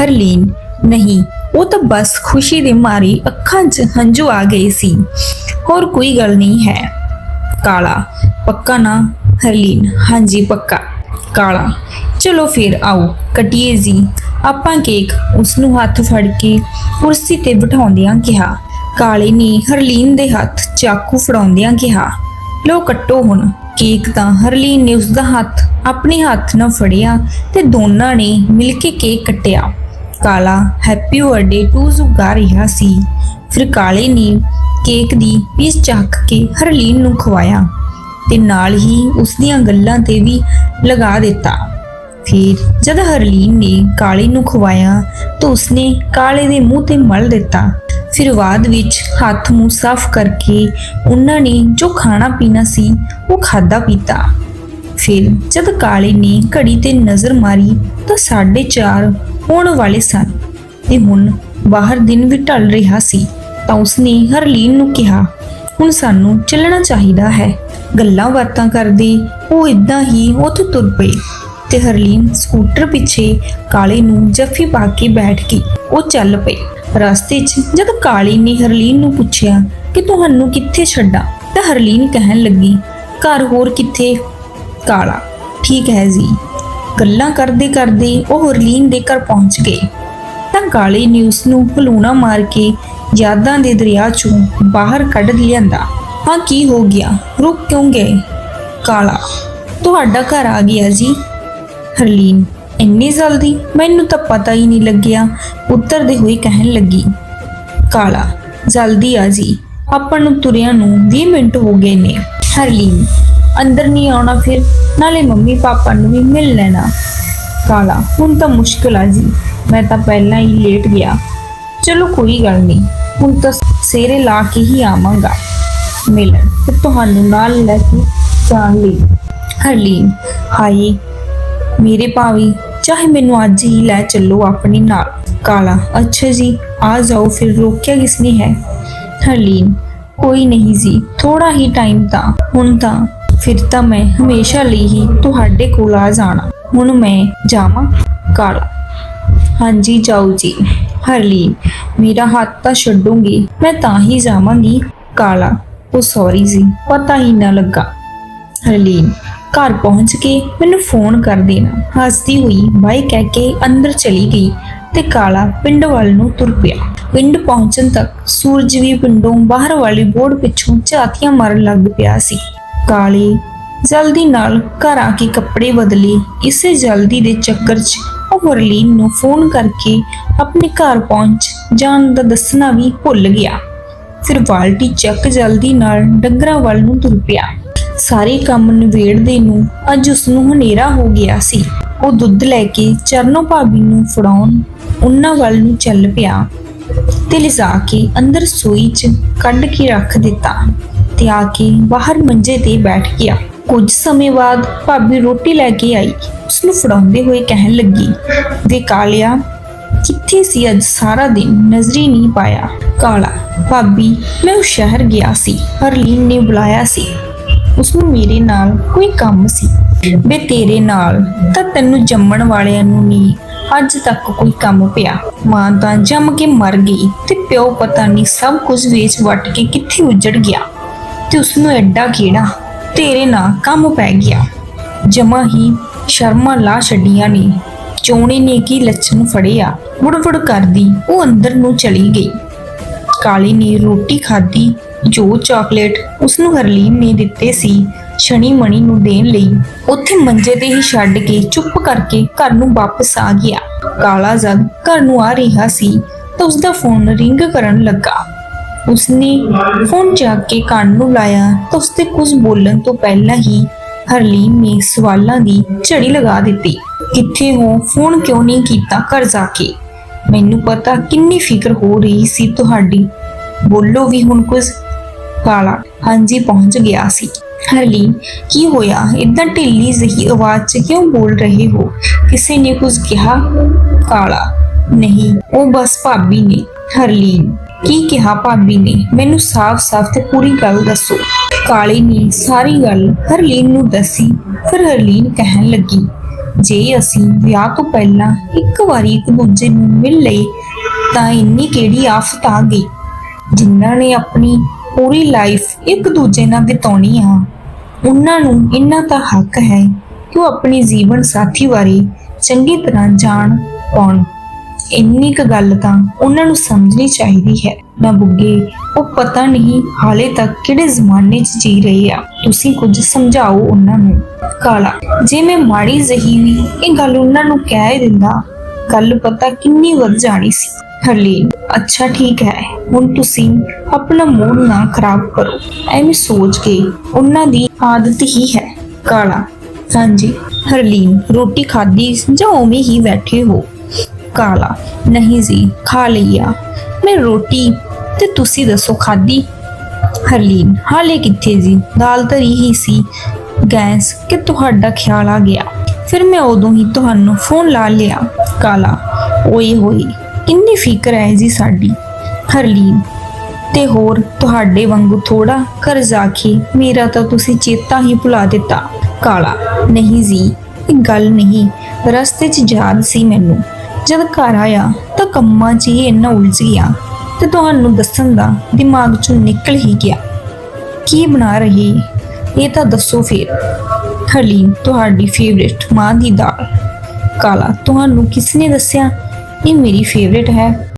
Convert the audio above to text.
ਹਰਲੀਨ ਨਹੀਂ, ਉਹ ਤਾਂ ਬਸ ਖੁਸ਼ੀ ਦੇ ਮਾਰੀ ਅੱਖਾਂ 'ਚ ਹੰਝੂ ਆ ਗਏ ਸੀ। ਹੋਰ ਕੋਈ ਗੱਲ ਨਹੀਂ ਹੈ। ਕਾਲਾ, ਪੱਕਾ ਨਾ ਹਰਲੀਨ ਹਾਂਜੀ, ਪੱਕਾ। ਕਾਲਾ, ਚਲੋ ਫਿਰ ਆਓ, ਕਟੀਏ ਜੀ। ਆਪਾਂ ਕੇਕ ਉਸ ਨੂੰ ਹੱਥ ਫੜ ਕੇ ਕੁਰਸੀ ਤੇ ਬਿਠਾਉਂਦਿਆਂ ਕਿਹਾ, ਕਾਲੇ ਨੇ ਹਰਲੀਨ ਦੇ ਹੱਥ ਚਾਕੂ ਫੜਾਉਂਦਿਆਂ ਕਿਹਾ ਲੋ ਕੱਟੋ ਹੁਣ। ਕੇਕ ਤਾਂ ਹਰਲੀਨ ਨੇ ਉਸ ਦਾ ਹੱਥ ਆਪਣੇ ਹੱਥ ਨਾਲ ਫੜਿਆ ਤੇ ਦੋਨਾਂ ਨੇ ਮਿਲ ਕੇ ਕੇਕ ਕੱਟਿਆ। ਕਾਲਾ ਹੈਪੀ ਬਰਥਡੇ ਟੂ ਜ਼ੁਗਾ ਰਿਹਾ ਸੀ। ਫਿਰ ਕਾਲੇ ਨੇ ਕੇਕ ਦੀ ਪੀਸ ਚੱਕ ਕੇ ਹਰਲੀਨ ਨੂੰ ਖਵਾਇਆ ਤੇ ਨਾਲ ਹੀ ਉਸ ਦੀਆਂ ਗੱਲਾਂ ਤੇ ਵੀ ਲਗਾ ਦਿੱਤਾ। ਫਿਰ ਜਦ ਹਰਲੀਨ ਨੇ ਕਾਲੇ ਨੂੰ ਖਵਾਇਆ ਤਾਂ ਉਸਨੇ ਕਾਲੇ ਦੇ ਮੂੰਹ ਤੇ ਮਲ ਦਿੱਤਾ। ਫਿਰ ਬਾਅਦ ਵਿੱਚ ਹੱਥ ਮੂੰਹ ਸਾਫ਼ ਕਰਕੇ ਉਹਨਾਂ ਨੇ ਜੋ ਖਾਣਾ ਪੀਣਾ ਸੀ ਉਹ ਖਾਦਾ ਪੀਤਾ। ਫਿਰ ਜਦ ਕਾਲੇ ਨੇ ਘੜੀ ਤੇ ਨਜ਼ਰ ਮਾਰੀ ਤਾਂ 4:30 ਹੋਣ ਵਾਲੇ ਸਨ। ਤੇ ਹੁਣ ਬਾਹਰ ਦਿਨ ਵੀ ਢਲ ਰਿਹਾ ਸੀ, ਤਾਂ ਉਸਨੇ ਹਰਲੀਨ ਨੂੰ ਕਿਹਾ, ਹੁਣ ਸਾਨੂੰ ਚੱਲਣਾ ਚਾਹੀਦਾ ਹੈ। ਗੱਲਾਂ ਬਾਤਾਂ ਕਰਦੇ ਉਹ ਇਦਾਂ ਹੀ ਉੱਥੇ ਤੁਰ ਪਏ ਤੇ ਹਰਲੀਨ ਸਕੂਟਰ ਪਿੱਛੇ ਕਾਲੇ ਨੂੰ ਜੱਫੀ ਪਾ ਕੇ ਬੈਠ ਗਈ ਉਹ ਚੱਲ ਪਈ ਰਸਤੇ 'ਚ ਜਦ ਕਾਲੀ ਨੇ ਹਰਲੀਨ ਨੂੰ ਪੁੱਛਿਆ ਕਿ ਤੁਹਾਨੂੰ ਕਿੱਥੇ ਛੱਡਾਂ? ਤਾਂ ਹਰਲੀਨ ਕਹਿਣ ਲੱਗੀ, ਘਰ ਹੋਰ ਕਿੱਥੇ? ਕਾਲਾ, ਠੀਕ ਹੈ ਜੀ। ਗੱਲਾਂ ਕਰਦੇ ਕਰਦੇ ਉਹ ਹਰਲੀਨ ਦੇ ਘਰ ਪਹੁੰਚ ਗਏ। ਤਾਂ ਕਾਲੇ ਨੇ ਉਸ ਨੂੰ ਹਲੂਣਾ ਮਾਰ ਕੇ ਯਾਦਾਂ ਦੇ ਦਰਿਆ ਚੋਂ ਬਾਹਰ ਕੱਢ ਲਿਆਂਦਾ। ਹਾਂ, ਕੀ ਹੋ ਗਿਆ? ਰੁਕ ਕਿਉਂ ਗਏ? ਕਾਲਾ, ਤੁਹਾਡਾ ਘਰ ਆ ਗਿਆ ਜੀ। ਹਰਲੀਨ ਇੰਨੀ ਜਲਦੀ? ਮੈਨੂੰ ਤਾਂ ਪਤਾ ਹੀ ਨਹੀਂ ਲੱਗਿਆ। ਉੱਤਰਦੇ ਹੋਏ ਕਹਿਣ ਲੱਗੀ। ਕਾਲਾ, ਜਲਦੀ ਆ ਜੀ। ਆਪਾਂ ਨੂੰ ਤੁਰਿਆਂ ਨੂੰ 20 ਮਿੰਟ ਹੋ ਗਏ ਨੇ। ਹਰਲੀਨ ਅੰਦਰ ਨਹੀਂ ਆਉਣਾ ਫਿਰ ਨਾਲੇ ਮੰਮੀ ਪਾਪਾ ਨੂੰ ਵੀ ਮਿਲ ਲੈਣਾ। ਕਾਲਾ, ਹੁਣ ਤਾਂ ਮੁਸ਼ਕਿਲ ਆ ਜੀ। ਮੈਂ ਤਾਂ ਪਹਿਲਾਂ ਹੀ ਲੇਟ ਗਿਆ। ਚਲੋ ਕੋਈ ਗੱਲ ਨਹੀਂ, ਹੁਣ ਤਾਂ ਸੇਰੇ ਲਾ ਕੇ ਹੀ ਆਵਾਂਗਾ। ਮਿਲਣ ਤੇ ਤੁਹਾਨੂੰ ਨਾਲ ਲੈ ਕੇ ਜਾਣ ਲਈ। ਹਰਲੀਨ, ਹਾਏ, ਮੇਰੇ ਭਾਵੇਂ, ਚਾਹੇ ਮੈਨੂੰ ਅੱਜ ਹੀ ਲੈ ਚੱਲੋ ਆਪਣੇ ਨਾਲ। ਕਾਲਾ, ਅੱਛਾ ਜੀ, ਆ ਜਾਓ, ਫਿਰ ਰੋਕਿਆ ਕਿਸਨੇ ਹੈ? ਹਰਲੀਨ, ਕੋਈ ਨਹੀਂ ਜੀ ਥੋੜਾ ਹੀ ਟਾਈਮ ਤਾਂ, ਹੁਣ ਤਾਂ। ਫਿਰ ਤਾਂ ਮੈਂ ਹਮੇਸ਼ਾ ਲਈ ਹੀ ਤੁਹਾਡੇ ਕੋਲ ਆ ਜਾਣਾ। ਹੁਣ ਮੈਂ ਜਾਵਾਂ ਕਾਲਾ ਹਾਂਜੀ, ਜਾਓ ਜੀ। ਹਰਲੀਨ, ਮੇਰਾ ਹੱਥ ਤਾਂ ਛੱਡੂਗੀ, ਮੈਂ ਤਾਂ ਹੀ ਜਾਵਾਂਗੀ ਕਾਲਾ। ਉਹ ਸੌਰੀ ਜੀ, ਪਤਾ ਹੀ ਨਾ ਲੱਗਾ। ਹਰਲੀਨ, ਘਰ ਪਹੁੰਚ ਕੇ ਮੈਨੂੰ ਫੋਨ ਕਰ ਦੇਣਾ। ਹੱਸਦੀ ਹੋਈ ਬਾਈ ਕਹਿ ਕੇ ਅੰਦਰ ਚਲੀ ਗਈ ਤੇ ਕਾਲਾ ਪਿੰਡ ਵੱਲ ਨੂੰ ਤੁਰ ਪਿਆ। ਪਿੰਡ ਪਹੁੰਚਣ ਤੱਕ ਸੂਰਜ ਵੀ ਪਿੰਡੋਂ ਬਾਹਰ ਵਾਲੀ ਬੋਰਡ ਪਿੱਛੋਂ ਝਾਤੀਆਂ ਮਾਰਨ ਲੱਗ ਪਿਆ ਸੀ। ਕਾਲੇ, ਜਲਦੀ ਨਾਲ ਘਰ ਆ ਕੇ ਕੱਪੜੇ ਬਦਲੇ। ਇਸੇ ਜਲਦੀ ਦੇ ਚੱਕਰ 'ਚ ਉਹ ਹਰਲੀਨ ਨੂੰ ਫੋਨ ਕਰਕੇ ਆਪਣੇ ਘਰ ਪਹੁੰਚ ਜਾਣ ਦਾ ਦੱਸਣਾ ਵੀ ਭੁੱਲ ਗਿਆ। ਫਿਰ ਬਾਲਟੀ ਚੱਕ ਜਲਦੀ ਨਾਲ ਡੰਗਰਾਂ ਵੱਲ ਨੂੰ ਤੁਰ ਪਿਆ। ਸਾਰੇ ਕੰਮ ਨਿਬੇੜਦੇ ਨੂੰ ਅੱਜ ਉਸ ਨੂੰ ਹਨੇਰਾ ਹੋ ਗਿਆ ਸੀ। ਉਹ ਦੁੱਧ ਲੈ ਕੇ ਚਰਨੋ ਭਾਬੀ ਨੂੰ ਫੜਾਉਣ ਉਹਨਾਂ ਵੱਲ ਨੂੰ ਚੱਲ ਪਿਆ ਤੇ ਲਿਜਾ ਕੇ ਅੰਦਰ ਸੋਈ 'ਚ ਕੱਢ ਕੇ ਰੱਖ ਦਿੱਤਾ। ਤੇ ਆ ਕੇ ਬਾਹਰ ਮੰਜੇ ਤੇ ਬੈਠ ਗਿਆ। ਕੁਝ ਸਮੇਂ ਬਾਅਦ ਭਾਬੀ ਰੋਟੀ ਲੈ ਕੇ ਆਈ। ਉਸ ਨੂੰ ਫੜਾਉਂਦੇ ਹੋਏ ਕਹਿਣ ਲੱਗੀ ਦੇ ਕਾਲਿਆ ਕਿੱਥੇ ਸੀ ਅੱਜ ਸਾਰਾ ਦਿਨ? ਨਜ਼ਰੀ ਨਹੀਂ ਪਾਇਆ। ਕਾਲਾ, ਭਾਬੀ, ਮੈਂ ਉਹ ਸ਼ਹਿਰ ਗਿਆ ਸੀ ਹਰਲੀਨ ਨੇ ਬੁਲਾਇਆ ਸੀ। ਉਸ ਨੂੰ ਮੇਰੇ ਨਾਲ ਕੋਈ ਕੰਮ ਸੀ। ਬੇ ਤੇਰੇ ਨਾਲ ਤਾਂ ਤੈਨੂੰ ਜੰਮਣ ਵਾਲਿਆਂ ਨੂੰ ਨਹੀਂ, ਅੱਜ ਤੱਕ ਕੋਈ ਕੰਮ ਪਿਆ। ਮਾਂ ਤਾਂ ਜੰਮ ਕੇ ਮਰ ਗਈ ਤੇ ਪਿਓ ਪਤਾ ਨਹੀਂ ਸਭ ਕੁਝ ਵੇਚ ਵਟ ਕੇ ਕਿੱਥੇ ਉੱਜੜ ਗਿਆ। ਤੇ ਉਸ ਨੂੰ ਐਡਾ ਕੀੜਾ ਤੇਰੇ ਨਾਲ ਕੰਮ ਪੈ ਗਿਆ। ਜਮਾ ਹੀ ਸ਼ਰਮਾ ਲਾ ਛੱਡੀਆਂ ਨੇ। ਚੋਣੇ ਨੇ ਕੀ ਲੱਛਣ ਫੜਿਆ? ਵੁੜ-ਵੁੜ ਕਰਦੀ ਉਹ ਅੰਦਰ ਨੂੰ ਚਲੀ ਗਈ। ਕਾਲੀ ਨੇ ਰੋਟੀ ਖਾਧੀ, ਜੋ ਚਾਕਲੇਟ ਉਸ ਨੂੰ ਹਰਲੀਨ ਨੇ ਦਿੱਤੇ ਸੀ, ਸ਼ਨੀ ਮਣੀ ਨੂੰ ਦੇਣ ਲਈ ਉੱਥੇ ਮੰਜੇ ਤੇ ਹੀ ਛੱਡ ਕੇ ਚੁੱਪ ਕਰਕੇ ਘਰ ਨੂੰ ਵਾਪਸ ਆ ਗਿਆ। ਕਾਲਾ ਜਦ ਘਰ ਨੂੰ ਆ ਰਿਹਾ ਸੀ ਤਾਂ ਉਸ ਦਾ ਫੋਨ ਰਿੰਗ ਕਰਨ ਲੱਗਾ। ਉਸਨੇ ਫੋਨ ਚੱਕ ਕੇ ਕੰਨ ਨੂੰ ਲਾਇਆ ਤਾਂ ਉਸਤੇ ਕੁਝ ਬੋਲਣ ਤੋਂ ਪਹਿਲਾਂ ਹੀ ਹਰਲੀਨ ਨੇ ਸਵਾਲਾਂ ਦੀ ਝੜੀ ਲਗਾ ਦਿੱਤੀ। ਕਿੱਥੇ ਹੋ? ਫੋਨ ਕਿਉਂ ਨਹੀਂ ਕੀਤਾ? ਘਰ ਜਾ ਕੇ। ਮੈਨੂੰ ਪਤਾ ਕਿੰਨੀ ਫਿਕਰ ਹੋ ਰਹੀ ਸੀ ਤੁਹਾਡੀ। ਬੋਲੋ ਵੀ ਹੁਣ ਕੁਝ। ਕਾਲਾ, ਹਾਂਜੀ, ਪਹੁੰਚ ਗਿਆ ਸੀ। ਹਰਲੀਨ, ਕੀ ਹੋਇਆ? ਇਦਾਂ ਢਿੱਲੀ ਜਿਹੀ ਆਵਾਜ਼ 'ਚ ਕਿਉਂ ਬੋਲ ਰਹੇ ਹੋ? ਕਿਸੇ ਨੇ ਕੁਝ ਕਿਹਾ? ਕਾਲਾ, ਨਹੀਂ, ਉਹ ਬਸ ਭਾਬੀ ਨੇ। ਹਰਲੀਨ ਕੀ ਕਿਹਾ ਭਾਬੀ ਨੇ? ਮੈਨੂੰ ਸਾਫ਼-ਸਾਫ਼ ਤੇ ਪੂਰੀ ਗੱਲ ਦੱਸੋ। ਕਾਲੇ ਨੇ ਸਾਰੀ ਗੱਲ ਹਰਲੀਨ ਨੂੰ ਦੱਸੀ, ਫਿਰ ਹਰਲੀਨ ਕਹਿਣ ਲੱਗੀ, ਜੇ ਅਸੀਂ ਵਿਆਹ ਤੋਂ ਪਹਿਲਾਂ ਇੱਕ ਵਾਰੀ ਇੱਕ ਦੂਜੇ ਨੂੰ ਮਿਲ ਲਏ, ਤਾਂ ਇੰਨੀ ਕਿਹੜੀ ਆਫਤ ਆ ਗਈ? ਜਿਨ੍ਹਾਂ ਨੇ ਆਪਣੀ ਪੂਰੀ ਲਾਈਫ ਇੱਕ ਦੂਜੇ ਨਾਲ ਬਿਤਾਉਣੀ ਆ, ਉਹਨਾਂ ਨੂੰ ਇੰਨਾ ਤਾਂ ਹੱਕ ਹੈ ਕਿ ਉਹ ਆਪਣੀ ਜੀਵਨ ਸਾਥੀ ਬਾਰੇ ਚੰਗੀ ਤਰ੍ਹਾਂ ਜਾਣ ਪਾਉਣ ਇੰਨੀ ਕੁ ਗੱਲ ਤਾਂ ਉਹਨਾਂ ਨੂੰ ਸਮਝਣੀ ਚਾਹੀਦੀ ਹੈ। ਨਾ ਬੁੱਗੇ ਉਹ ਪਤਾ ਨਹੀਂ ਹਾਲੇ ਤੱਕ ਕਿਹੜੇ ਜ਼ਮਾਨੇ 'ਚ ਜੀ ਰਹੇ ਆ। ਤੁਸੀਂ ਕੁਝ ਸਮਝਾਓ ਉਹਨਾਂ ਨੂੰ। ਕਾਲਾ, ਜੇ ਮੈਂ ਮਾੜੀ ਜਹੀ ਵੀ ਇਹ ਗੱਲ ਉਹਨਾਂ ਨੂੰ ਕਹਿ ਦਿੰਦਾ, ਗੱਲ ਪਤਾ ਕਿੰਨੀ ਵੱਧ ਜਾਣੀ ਸੀ। ਹਰਲੀਨ, ਅੱਛਾ ਠੀਕ ਹੈ, ਹੁਣ ਤੁਸੀਂ ਆਪਣਾ ਮੂਡ ਨਾ ਖਰਾਬ ਕਰੋ। ਐਵੇਂ ਸੋਚ ਕੇ ਉਹਨਾਂ ਦੀ ਆਦਤ ਹੀ ਹੈ। ਕਾਲਾ, ਹਾਂਜੀ, ਹਰਲੀਨ, ਰੋਟੀ ਖਾਧੀ ਜਾਂ ਉਵੇਂ ਹੀ ਬੈਠੇ ਹੋ? ਕਾਲਾ, ਨਹੀਂ ਜੀ, ਖਾ ਲਈਆ ਮੈਂ ਰੋਟੀ। ਤੇ ਤੁਸੀਂ ਦੱਸੋ ਖਾਧੀ? ਹਰਲੀਨ, ਹਾਲੇ ਕਿੱਥੇ ਜੀ? ਦਾਲ ਧਰੀ ਹੀ ਸੀ। ਗੈਸ, ਕਿ ਤੁਹਾਡਾ ਖਿਆਲ ਆ ਗਿਆ? ਫਿਰ ਮੈਂ ਉਦੋਂ ਹੀ ਤੁਹਾਨੂੰ ਫੋਨ ਲਾ ਲਿਆ। ਕਾਲਾ, ਓਏ ਹੋਏ, ਕਿੰਨੀ ਫਿਕਰ ਹੈ ਜੀ ਸਾਡੀ? ਹਰਲੀਨ, ਤੇ ਹੋਰ ਤੁਹਾਡੇ ਵਾਂਗੂ ਥੋੜਾ ਘਰ ਜਾ ਕੇ ਮੇਰਾ ਤਾਂ ਤੁਸੀਂ ਚੇਤਾ ਹੀ ਭੁਲਾ ਦਿੱਤਾ। ਕਾਲਾ, ਨਹੀਂ ਜੀ, ਇਹ ਗੱਲ ਨਹੀਂ। ਰਸਤੇ 'ਚ ਯਾਦ ਸੀ ਮੈਨੂੰ। ਜਦ ਘਰ ਆਇਆ ਤਾਂ ਕੰਮਾਂ 'ਚ ਹੀ ਇੰਨਾ ਉਲਝ ਗਿਆ ਤੇ ਤੁਹਾਨੂੰ ਦੱਸਣ ਦਾ ਦਿਮਾਗ 'ਚੋਂ ਨਿਕਲ ਹੀ ਗਿਆ। ਕੀ ਬਣਾ ਰਹੀ? ਇਹ ਤਾਂ ਦੱਸੋ ਫਿਰ। ਹਰਲੀਨ, ਤੁਹਾਡੀ ਫੇਵਰਿਟ ਮਾਂ ਦੀ ਦਾਲ। ਕਾਲਾ, ਤੁਹਾਨੂੰ ਕਿਸ ਨੇ ਦੱਸਿਆ? ਇਹ ਮੇਰੀ ਫੇਵਰਿਟ ਹੈ।